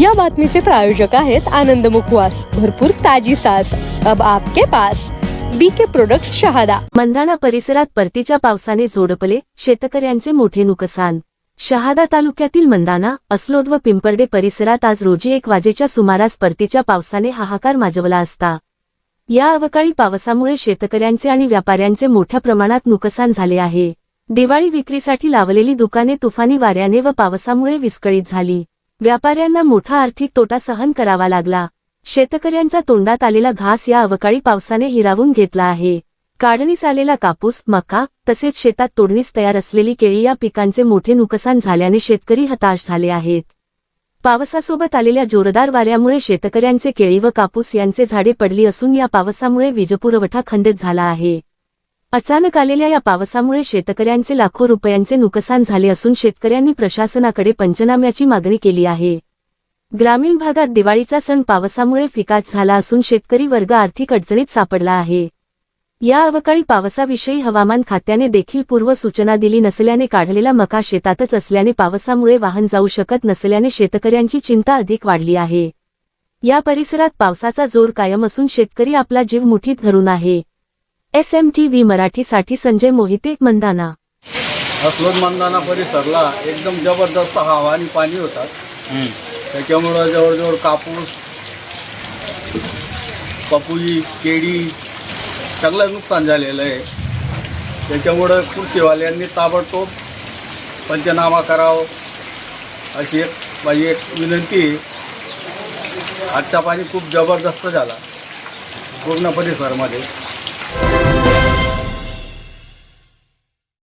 या बातमीचे प्रायोजक आहेत आनंद मुखवास. भरपूर ताजी सास अब आपके pass. BK product Shahada. Mandana परिसरात परतीच्या पावसाने जोडपले शेतकऱ्यांचे मोठे नुकसान. शहादा तालुक्यातील मंदाना अस्लोद व पिंपर्डे परिसरात आज रोजी एक वाजेच्या सुमारास परतीच्या पावसाने हाहाकार माजवला असता. या अवकाळी पावसामुळे शेतकऱ्यांचे आणि व्यापाऱ्यांचे मोठ्या प्रमाणात नुकसान झाले आहे. दिवाळी विक्रीसाठी लावलेली दुकाने तुफानी वाऱ्याने व पावसामुळे विस्कळीत झाली. व्यापाऱ्यांना मोठा आर्थिक तोटा सहन करावा लागला. शेतकऱ्यांचा तोंडात आलेला घास या अवकाळी पावसाने हिरावून घेतला आहे. काढणीस आलेला कापूस मका तसेच शेतात तोडणीस तयार असलेली केळी या पिकांचे मोठे नुकसान झाल्याने शेतकरी हताश झाले आहेत. पावसासोबत आलेल्या जोरदार वाऱ्यामुळे शेतकऱ्यांचे केळी व कापूस यांचे झाडे पडली असून या पावसामुळे वीजपुरवठा खंडित झाला आहे. अचानक आलेल्या या पावसामुळे शेतकऱ्यांचे लाखो रुपयांचे नुकसान झाले असून शेतकऱ्यांनी प्रशासनाकडे पंचनाम्याची मागणी केली आहे. ग्रामीण भागात दिवाळीचा सण पावसामुळे फिकाच झाला असून शेतकरी वर्ग आर्थिक अडचणीत सापडला आहे. या अवकाळी पावसाविषयी हवामान खात्याने देखील पूर्व सूचना दिली नसल्याने काढलेला मका शेतातच असल्याने पावसामुळे वाहन जाऊ शकत नसल्याने शेतकऱ्यांची चिंता अधिक वाढली आहे. या परिसरात पावसाचा जोर कायम असून शेतकरी आपला जीव मुठीत धरून आहे. एस एम टी व्ही मराठीसाठी संजय मोहिते मंदाना. अस्लोद मंदाना परिसरला एकदम जबरदस्त हवा आणि पाणी होतात त्याच्यामुळं जवळजवळ कापूस पपुई केळी सगळं नुकसान झालेलं आहे. त्याच्यामुळं कृषीवाल्यांनी ताबडतोब पंचनामा करावं अशी एक माझी एक विनंती आहे. आजचा पाणी खूप जबरदस्त झाला पूर्ण परिसरमध्ये. Thank you.